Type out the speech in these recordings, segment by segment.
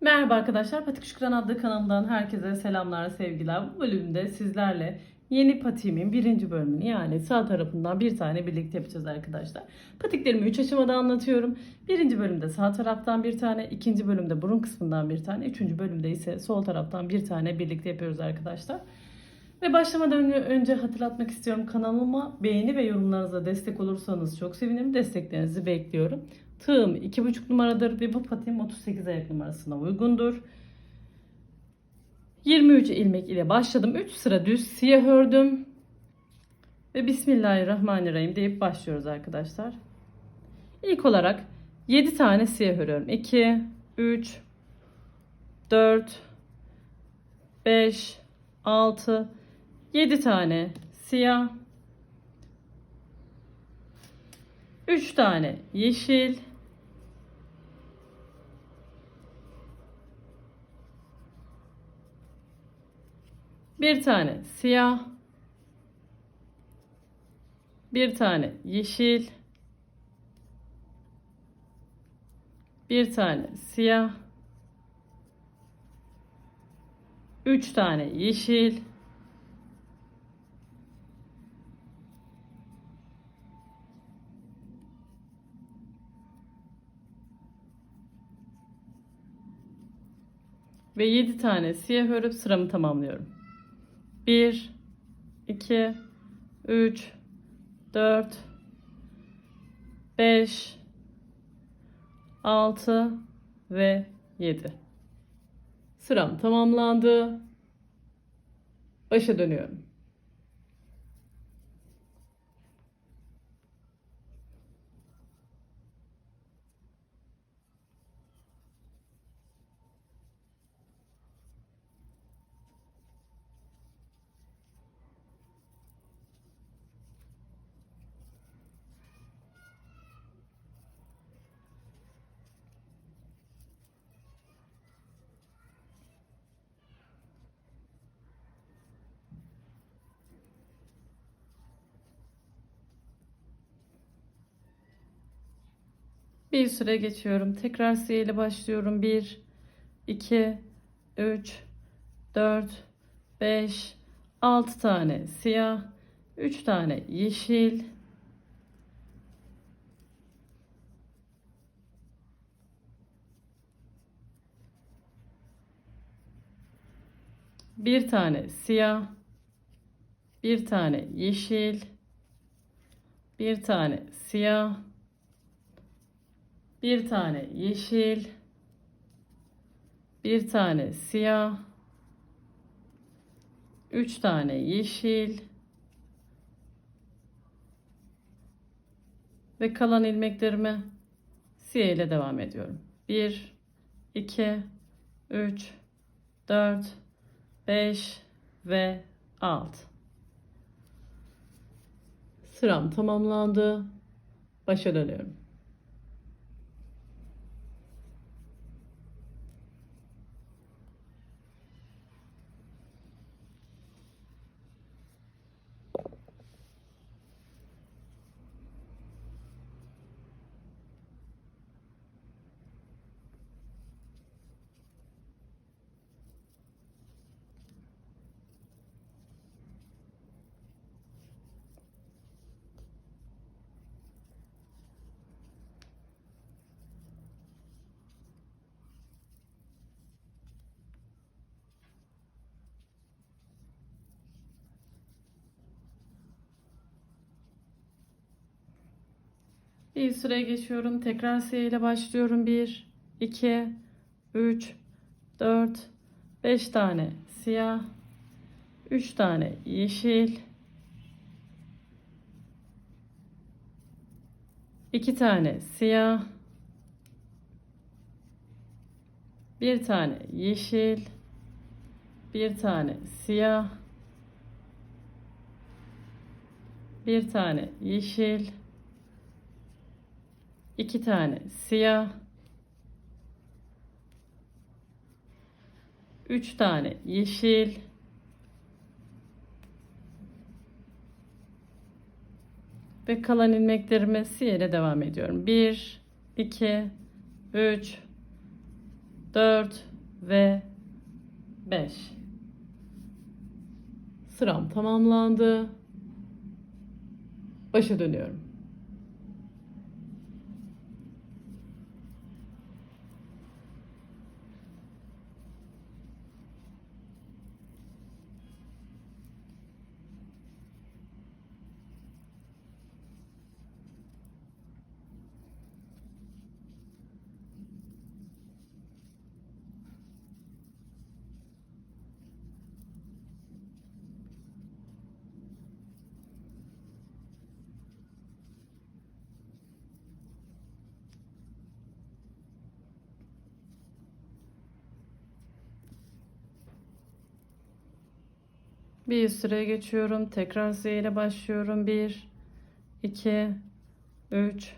Merhaba arkadaşlar, Patik Şükran adlı kanalımdan herkese selamlar, sevgiler. Bu bölümde sizlerle yeni patiğimin birinci bölümünü yani sağ tarafından bir tane birlikte yapacağız arkadaşlar. Patiklerimi 3 aşamada anlatıyorum. Birinci bölümde sağ taraftan bir tane, ikinci bölümde burun kısmından bir tane, üçüncü bölümde ise sol taraftan bir tane birlikte yapıyoruz arkadaşlar. Ve başlamadan önce hatırlatmak istiyorum kanalıma beğeni ve yorumlarınıza destek olursanız çok sevinirim. Desteklerinizi bekliyorum. Tığım 2,5 numaradır ve bu patiğim 38 ayak numarasına uygundur. 23 ilmek ile başladım. 3 sıra düz siyah ördüm. Ve Bismillahirrahmanirrahim deyip başlıyoruz arkadaşlar. İlk olarak 7 tane siyah örüyorum. 2, 3, 4, 5, 6, 7 tane siyah. 3 tane yeşil. Bir tane siyah. Bir tane yeşil. Bir tane siyah. Üç tane yeşil. Ve 7 tane siyah örüp sıramı tamamlıyorum. 1 2 3 4 5 6 ve 7. Sıram tamamlandı. Başa dönüyorum. Bir süre geçiyorum. Tekrar siyah başlıyorum. 1 2 3 4 5 6 tane siyah, 3 tane yeşil, bir tane siyah, bir tane yeşil, bir tane siyah, bir tane yeşil, bir tane siyah, üç tane yeşil ve kalan ilmeklerimi siyah ile devam ediyorum. 1 2 3 4 5 ve 6 Sıram tamamlandı. Başa Bir süre geçiyorum. Tekrar ile başlıyorum. 1, 2, 3, 4, 5 tane siyah, 3 tane yeşil, 2 tane siyah, 1 tane yeşil, 1 tane siyah, 1 tane yeşil, iki tane siyah, üç tane yeşil, ve kalan ilmeklerimi siyah ile devam ediyorum. 1, 2, 3, 4 ve 5. Sıram tamamlandı. Başa dönüyorum. Bir üst sıraya geçiyorum. Tekrar Z ile başlıyorum. 1, 2, 3,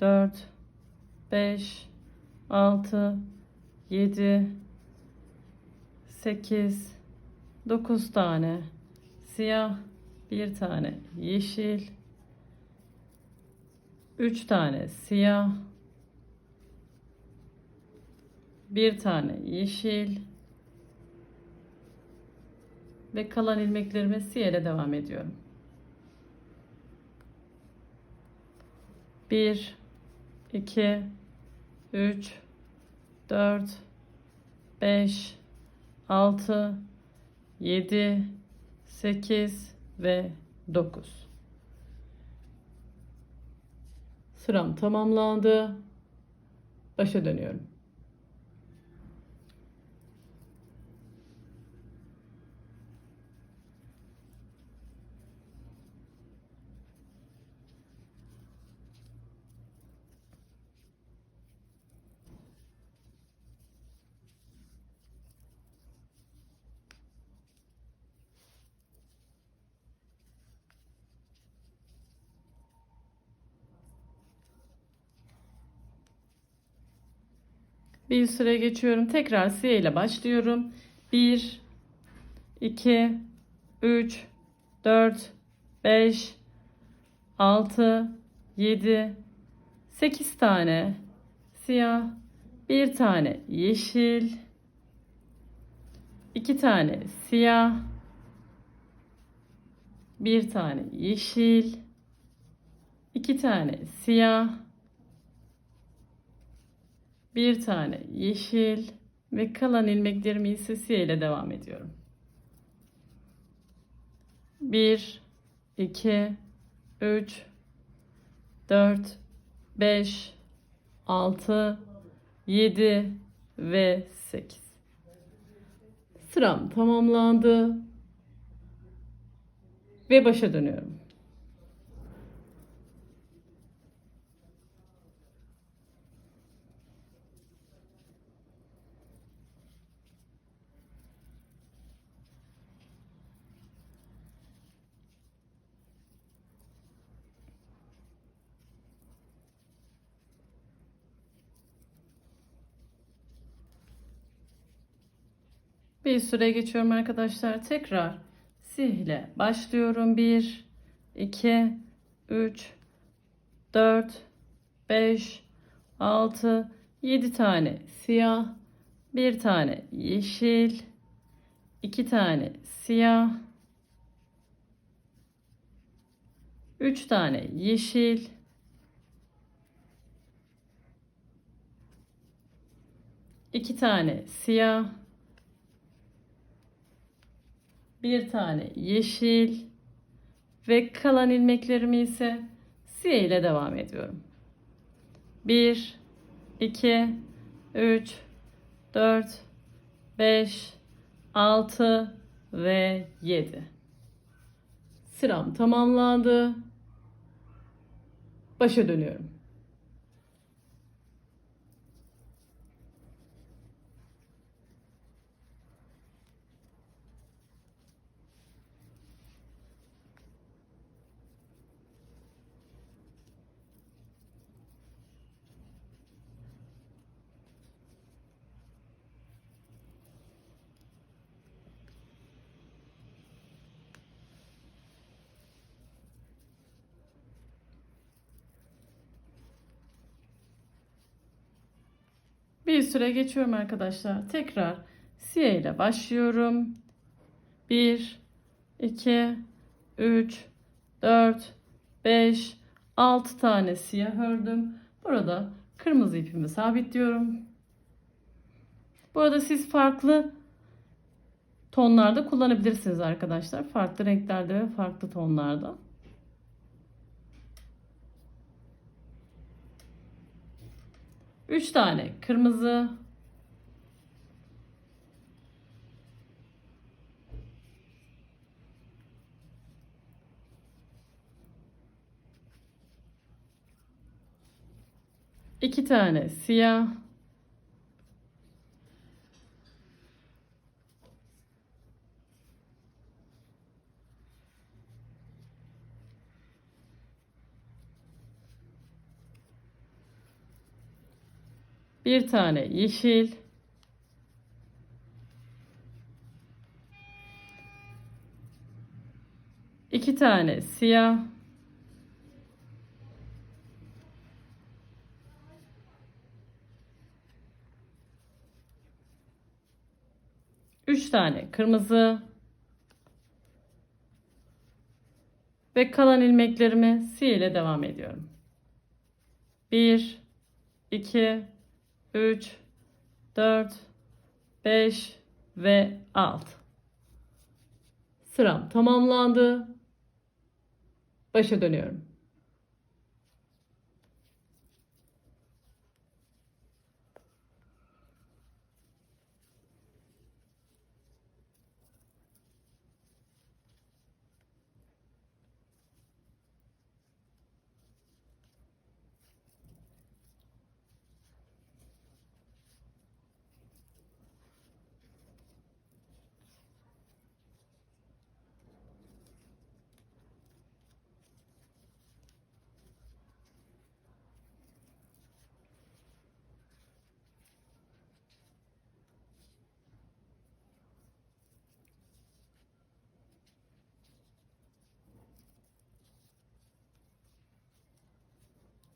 4, 5, 6, 7, 8, 9 tane siyah, bir tane yeşil, 3 tane siyah, bir tane yeşil, ve kalan ilmeklerime siyele devam ediyorum. 1 2 3 4 5 6 7 8 ve 9 Sıram tamamlandı. Başa dönüyorum. Bir sıraya geçiyorum. Tekrar siyah ile başlıyorum. 1 2 3 4 5 6 7 8 tane siyah, bir tane yeşil, iki tane siyah, bir tane yeşil, iki tane siyah, bir tane yeşil ve kalan ilmeklerimi ise ile devam ediyorum. 1 2 3 4 5 6 7 ve 8 Sıram tamamlandı ve başa dönüyorum. Bir süre geçiyorum arkadaşlar. Tekrar sih ile başlıyorum. 1, 2, 3, 4, 5, 6, 7 tane siyah, bir tane yeşil, iki tane siyah, üç tane yeşil, iki tane siyah, bir tane yeşil ve kalan ilmeklerimi ise siyah ile devam ediyorum. 1 2 3 4 5 6 ve 7 Sıram tamamlandı. Başa dönüyorum. Bir süre geçiyorum arkadaşlar. Tekrar siyah ile başlıyorum. 1, 2, 3, 4, 5, 6 tane siyah ördüm. Burada kırmızı ipimi sabitliyorum. Bu arada siz farklı tonlarda kullanabilirsiniz arkadaşlar. Farklı renklerde ve farklı tonlarda. Üç tane kırmızı. iki tane siyah. Bir tane yeşil. iki tane siyah. Üç tane kırmızı. Ve kalan ilmeklerimi siyah ile devam ediyorum. Bir, iki, 3, 4, 5 ve 6. Sıram tamamlandı. Başa dönüyorum.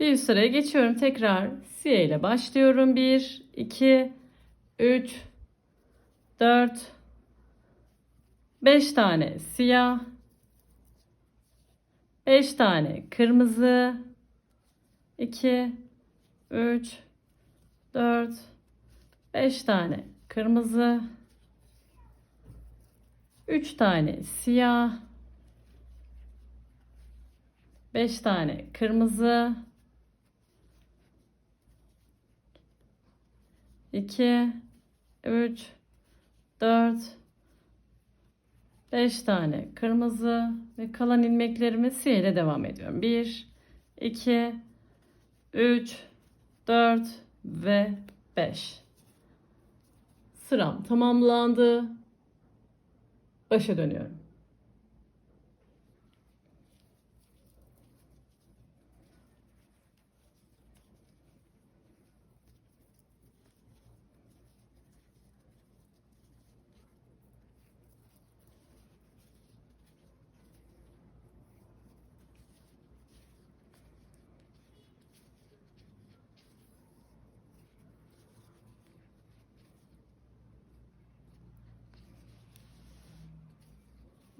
Bir sıraya geçiyorum. Tekrar siyah ile başlıyorum. 1, 2, 3, 4, 5 tane siyah, 5 tane kırmızı, 2, 3, 4, 5 tane kırmızı, 3 tane siyah, 5 tane kırmızı, 2, 3, 4, 5 tane kırmızı ve kalan ilmeklerimi ile devam ediyorum. 1, 2, 3, 4 ve 5. Sıram tamamlandı. Başa dönüyorum.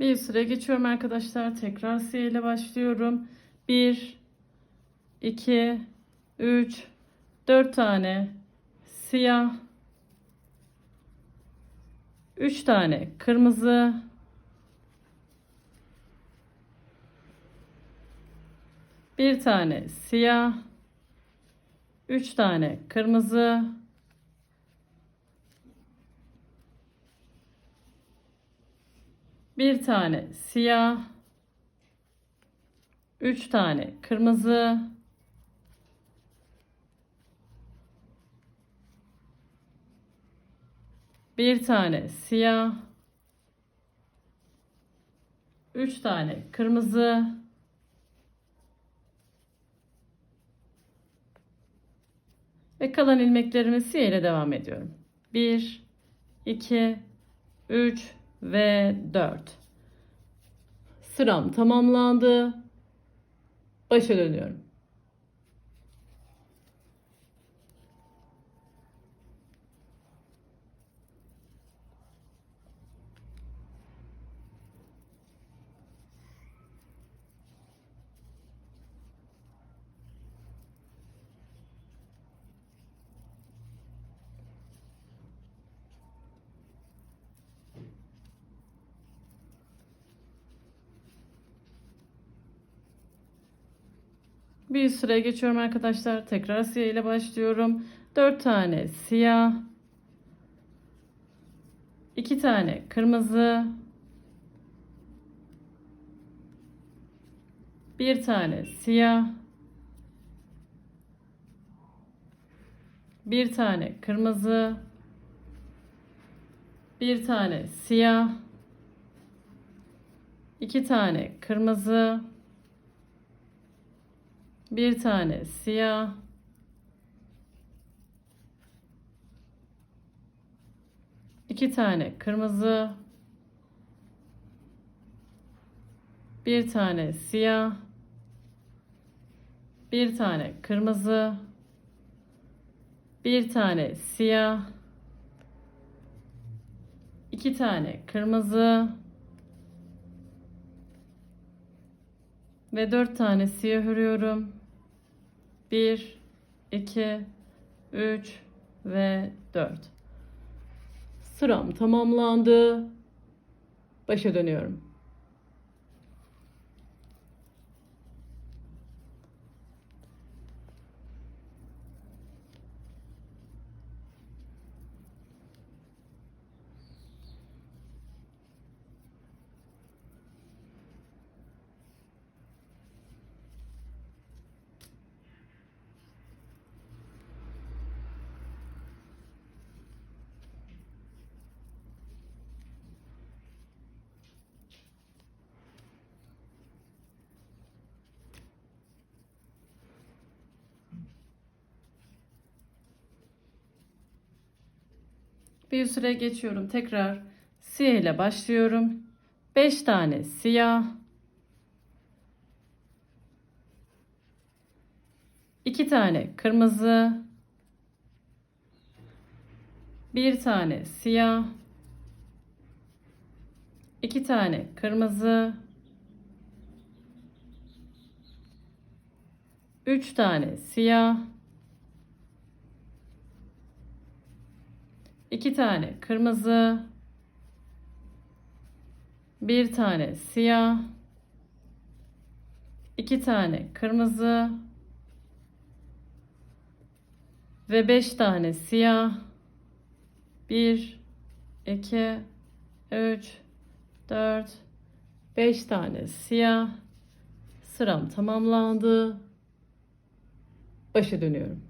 Bir süre geçiyorum arkadaşlar. Tekrar ile başlıyorum. 1 2 3 4 tane siyah 3 tane kırmızı bir tane siyah 3 tane kırmızı bir tane siyah, üç tane kırmızı, bir tane siyah, üç tane kırmızı, ve kalan ilmeklerimi siyah ile devam ediyorum. 1 2 3 ve 4. Sıram tamamlandı. Başa dönüyorum. Bir sıraya geçiyorum arkadaşlar. Tekrar siyah ile başlıyorum. 4 tane siyah. 2 tane kırmızı. Bir tane siyah. Bir tane kırmızı. Bir tane siyah. iki tane kırmızı. Bir tane siyah. iki tane kırmızı. Bir tane siyah. Bir tane kırmızı. Bir tane siyah. iki tane kırmızı. Ve dört tane siyah örüyorum. Bir, iki, üç ve dört. Sıram tamamlandı. Başa dönüyorum. Bir süre geçiyorum. Tekrar siyah ile başlıyorum. 5 tane siyah. 2 tane kırmızı. Bir tane siyah. 2 tane kırmızı. 3 tane siyah. İki tane kırmızı, bir tane siyah, iki tane kırmızı ve beş tane siyah. Bir, iki, üç, dört, beş tane siyah. Sıram tamamlandı. Başa dönüyorum.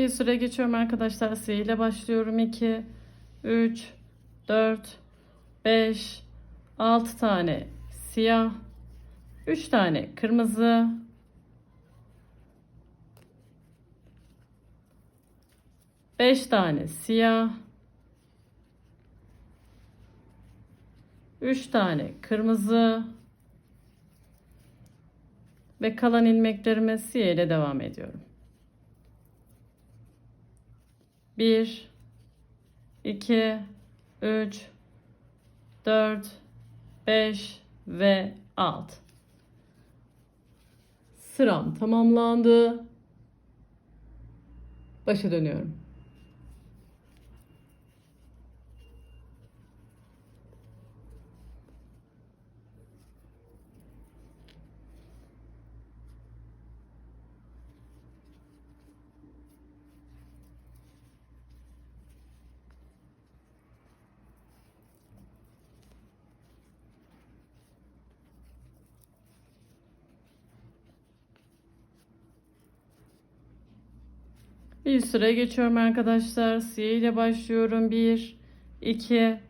Bir süre geçiyorum arkadaşlar. S ile başlıyorum. 2, 3, 4, 5, 6 tane siyah, 3 tane kırmızı, Beş tane siyah, üç tane kırmızı ve kalan ilmeklerime siyah ile devam ediyorum. 1 2 3 4 5 ve 6 Sıram tamamlandı. Başa dönüyorum. Bir süre geçiyorum arkadaşlar. Siyah ile başlıyorum. 1, 2,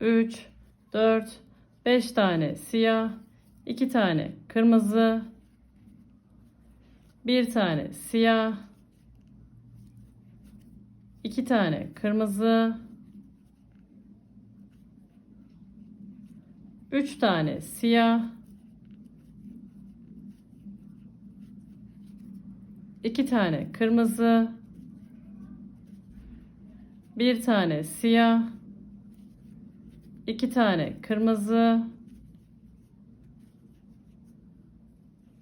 3, 4, 5 tane siyah, 2 tane kırmızı, 1 tane siyah, 2 tane kırmızı, 3 tane siyah, iki tane kırmızı, bir tane siyah, iki tane kırmızı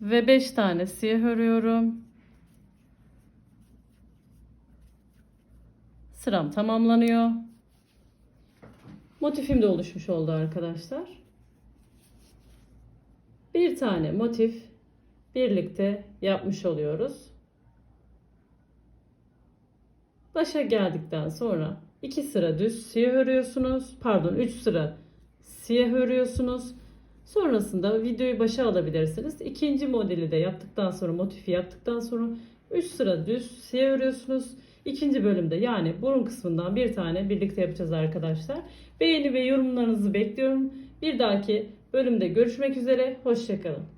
ve beş tane siyah örüyorum. Sıram tamamlanıyor. Motifim de oluşmuş oldu arkadaşlar. Bir tane motif birlikte yapmış oluyoruz. Başa geldikten sonra iki sıra düz siyah örüyorsunuz. Pardon 3 sıra siyah örüyorsunuz. Sonrasında videoyu başa alabilirsiniz. İkinci modeli de yaptıktan sonra motifi yaptıktan sonra 3 sıra düz siyah örüyorsunuz. İkinci bölümde yani burun kısmından bir tane birlikte yapacağız arkadaşlar. Beğeni ve yorumlarınızı bekliyorum. Bir dahaki bölümde görüşmek üzere. Hoşçakalın.